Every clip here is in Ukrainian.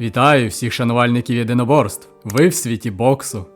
Вітаю всіх шанувальників єдиноборств. Ви в світі боксу.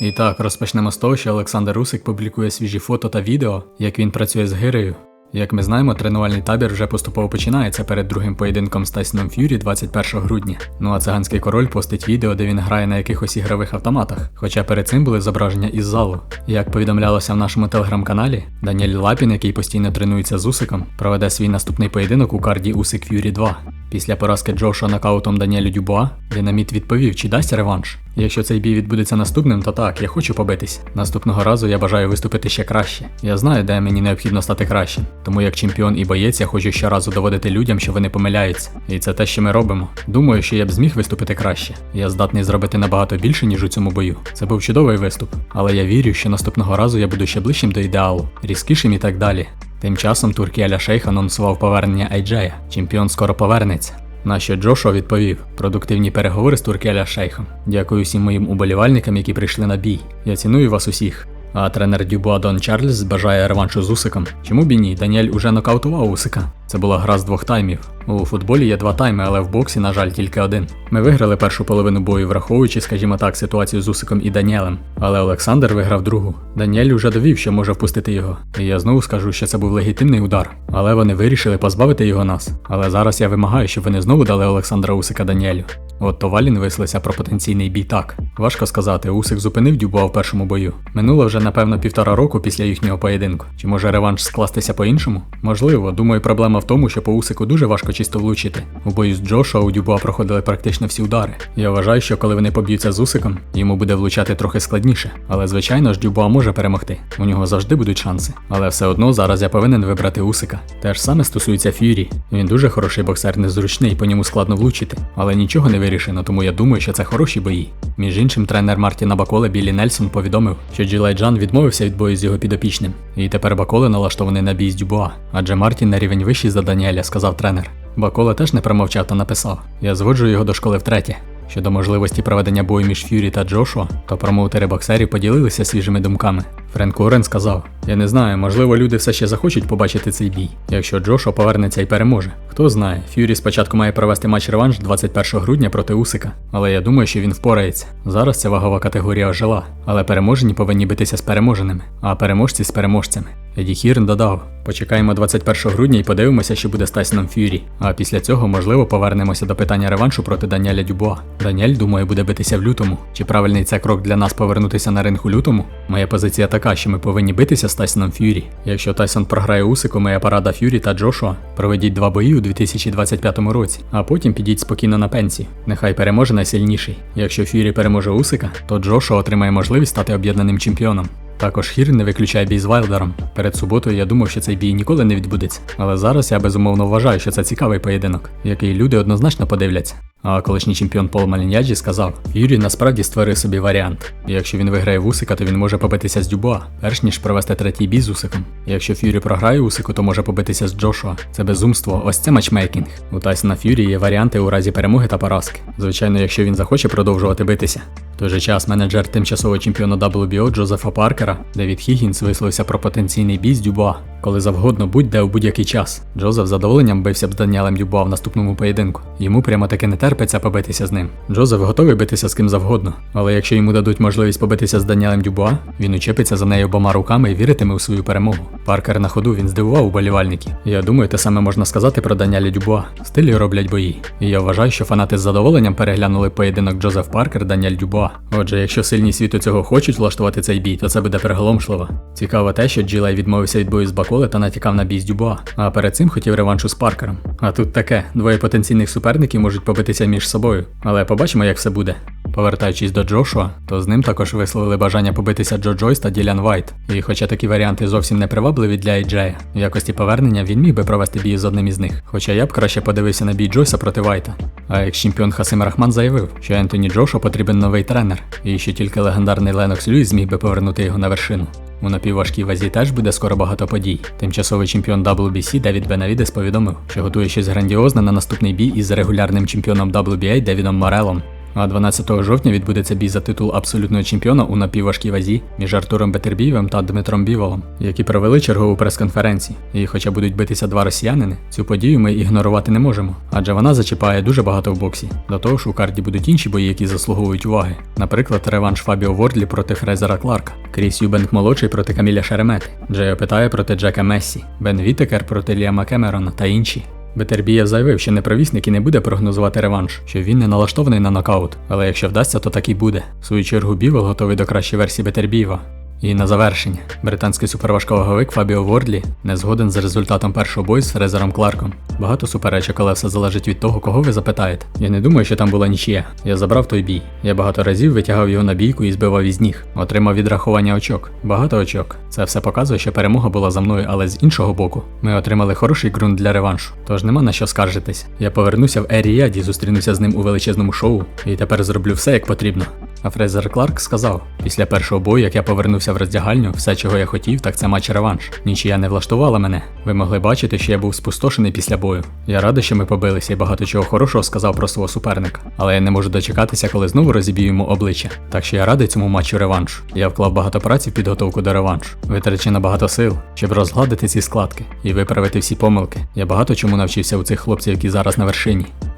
І так, розпочнемо з того, що Олександр Русик публікує свіжі фото та відео, як він працює з гирею. Як ми знаємо, тренувальний табір вже поступово починається перед другим поєдинком з Тайсоном Ф'юрі 21 грудня. Ну а циганський король постить відео, де він грає на якихось ігрових автоматах, хоча перед цим були зображення із залу. Як повідомлялося в нашому телеграм-каналі, Даніель Лапін, який постійно тренується з Усиком, проведе свій наступний поєдинок у карді Усик Ф'юрі 2. Після поразки Джоша нокаутом Даніелю Дюбуа, Динаміт відповів, чи дасть реванш. Якщо цей бій відбудеться наступним, то так, я хочу побитись. Наступного разу я бажаю виступити ще краще. Я знаю, де мені необхідно стати кращим. Тому як чемпіон і боєць, я хочу щоразу доводити людям, що вони помиляються. І це те, що ми робимо. Думаю, що я б зміг виступити краще. Я здатний зробити набагато більше, ніж у цьому бою. Це був чудовий виступ. Але я вірю, що наступного разу я буду ще ближчим до ідеалу, різкішим і так далі. Тим часом туркій Аля Шейх анонсував повернення Айджея. Чемпіон скоро повернеться. На що Джошо відповів: продуктивні переговори з Туркеля Шейхом. Дякую всім моїм уболівальникам, які прийшли на бій. Я ціную вас усіх. А тренер Дюбуа Дон Чарльз бажає реваншу з Усиком. Чому б і ні? Даніель уже нокаутував Усика. Це була гра з двох таймів. У футболі є два тайми, але в боксі, на жаль, тільки один. Ми виграли першу половину бою, враховуючи, скажімо так, ситуацію з Усиком і Даніелем. Але Олександр виграв другу. Даніель уже довів, що може впустити його. І я знову скажу, що це був легітимний удар. Але вони вирішили позбавити його нас. Але зараз я вимагаю, щоб вони знову дали Олександра Усика Даніелю. От Товалін висловився про потенційний бій так. Важко сказати, Усик зупинив Дюбуа в першому бою. Минуло вже напевно півтора року після їхнього поєдинку. Чи може реванш скластися по-іншому? Можливо, думаю, проблема в тому, що по Усику дуже важко чисто влучити. У бою з Джошуа у Дюбуа проходили практично всі удари. Я вважаю, що коли вони поб'ються з Усиком, йому буде влучати трохи складніше. Але звичайно ж Дюбуа може перемогти. У нього завжди будуть шанси. Але все одно зараз я повинен вибрати Усика. Те ж саме стосується Ф'юрі. Він дуже хороший боксер, незручний, по ньому складно влучити. Але нічого не вирішено, тому я думаю, що це хороші бої. Між іншим, тренер Мартіна Баколе Біллі Нельсон повідомив, що Джилай Джан відмовився від бою з його підопічним. І тепер Баколе налаштований на бій з Дюбуа. Адже Мартін на рівень вищий за Даніеля, сказав тренер. Баколе теж не промовчав та написав: Я зводжу його до школи втретє. Щодо можливості проведення бою між Ф'юрі та Джошуа, то промоутери боксерів поділилися свіжими думками. Френк Уоррен сказав: Я не знаю, можливо, люди все ще захочуть побачити цей бій, якщо Джошуа повернеться і переможе. Хто знає, Ф'юрі спочатку має провести матч реванш 21 грудня проти Усика, але я думаю, що він впорається. Зараз ця вагова категорія ожила, але переможені повинні битися з переможеними, а переможці з переможцями. Еді Хірн додав: почекаємо 21 грудня і подивимося, що буде з Тайсоном Ф'юрі. А після цього, можливо, повернемося до питання реваншу проти Даніеля Дюбуа. Даніель, думаю, буде битися в лютому. Чи правильний це крок для нас повернутися на ринг у лютому? Моя позиція така, що ми повинні битися з Тайсоном Ф'юрі. Якщо Тайсон програє Усику, моя парада Ф'юрі та Джошуа проведіть два бої у 2025 році, а потім підіть спокійно на пенсію. Нехай переможе найсильніший. Якщо Ф'юрі переможе Усика, то Джошуа отримає можливість стати об'єднаним чемпіоном. Також Хір не виключає бій з Вайлдером. Перед суботою я думав, що цей бій ніколи не відбудеться. Але зараз я безумовно вважаю, що це цікавий поєдинок, який люди однозначно подивляться. А колишній чемпіон Пол Маліньяджі сказав: Юрій насправді створив собі варіант. Якщо він виграє в Усика, то він може побитися з Дюбуа, перш ніж провести третій бій з Усиком. Якщо Ф'юрі програє Усику, то може побитися з Джошуа. Це безумство, ось це матчмейкінг. У Тайсона Ф'юрі є варіанти у разі перемоги та поразки. Звичайно, якщо він захоче продовжувати битися. В той же час менеджер тимчасового чемпіона WBO Джозефа Паркера Девід Хіггінс висловився про потенційний бій з Дюбуа. Коли завгодно будь-де у будь-який час. Джозеф задоволенням бився б з Даніелем Дюбуа в наступному поєдинку. Йому прямо таки не терпиться побитися з ним. Джозеф готовий битися з ким завгодно, але якщо йому дадуть можливість побитися з Даніелем Дюбуа, він учепиться за нею обома руками і віритиме у свою перемогу. Паркер на ходу він здивував уболівальників. Я думаю, те саме можна сказати про Даніеля Дюбуа. Стилі роблять бої. І я вважаю, що фанати з задоволенням переглянули поєдинок Джозеф Паркер Даніель Дюбуа. Отже, якщо сильні світу цього хочуть влаштувати цей бій, то це буде приголомшливо. Цікаво те, що Джилай відмовився від бою з Баколе та натякав на бій з Дюбуа, а перед цим хотів реваншу з Паркером. А тут таке: двоє потенційних суперників можуть побитися між собою. Але побачимо, як все буде. Повертаючись до Джошуа, то з ним також висловили бажання побитися Джо Джойс та Ділян Вайт. І хоча такі варіанти зовсім не привабливі для Ейджея, в якості повернення він міг би провести бій з одним із них. Хоча я б краще подивився на бій Джойса проти Вайта. А екс-чемпіон Хасим Рахман заявив, що Ентоні Джошуа потрібен новий тренер, і що тільки легендарний Ленокс Льюіс зміг би повернути його на вершину. У напівважкій вазі теж буде скоро багато подій. Тимчасовий чемпіон WBC Девід Бенавідес повідомив, що готує щось грандіозне на наступний бій із регулярним чемпіоном WBA Девідом Морелом. А 12 жовтня відбудеться бій за титул абсолютного чемпіона у напівважкій вазі між Артуром Бетербієвим та Дмитром Біволом, які провели чергову прес-конференцію. І хоча будуть битися два росіянини, цю подію ми ігнорувати не можемо, адже вона зачіпає дуже багато в боксі. До того ж, у карді будуть інші бої, які заслуговують уваги. Наприклад, реванш Фабіо Вордлі проти Фрезера Кларка, Кріс Юбенк молодший проти Каміля Шеремети, Джео Питає проти Джека Мессі, Бен Вітекер проти Ліама Кемерона та інші. Бетербієв заявив, що непровісник і не буде прогнозувати реванш, що він не налаштований на нокаут, але якщо вдасться, то так і буде. В свою чергу Бівел готовий до кращої версії Бетербієва. І на завершення, британський суперважковаговик Фабіо Вордлі не згоден з результатом першого бою з Фрезером Кларком. Багато суперечок, але все залежить від того, кого ви запитаєте. Я не думаю, що там була нічия. Я забрав той бій. Я багато разів витягав його на бійку і збивав із ніг. Отримав відрахування очок. Багато очок. Це все показує, що перемога була за мною, але з іншого боку, ми отримали хороший ґрунт для реваншу. Тож нема на що скаржитись. Я повернуся в Еріаді, зустрінуся з ним у величезному шоу, і тепер зроблю все як потрібно. А Фрезер Кларк сказав: після першого бою, як я повернувся в роздягальню, все, чого я хотів, так це матч реванш. Нічия не влаштувала мене. Ви могли бачити, що я був спустошений після бою. Я радий, що ми побилися і багато чого хорошого сказав про свого суперника. Але я не можу дочекатися, коли знову розіб'ю йому обличчя. Так що я радий цьому матчу реванш. Я вклав багато праці в підготовку до реваншу. Витрачено багато сил, щоб розгладити ці складки і виправити всі помилки. Я багато чому навчився у цих хлопців, які зараз на вершині.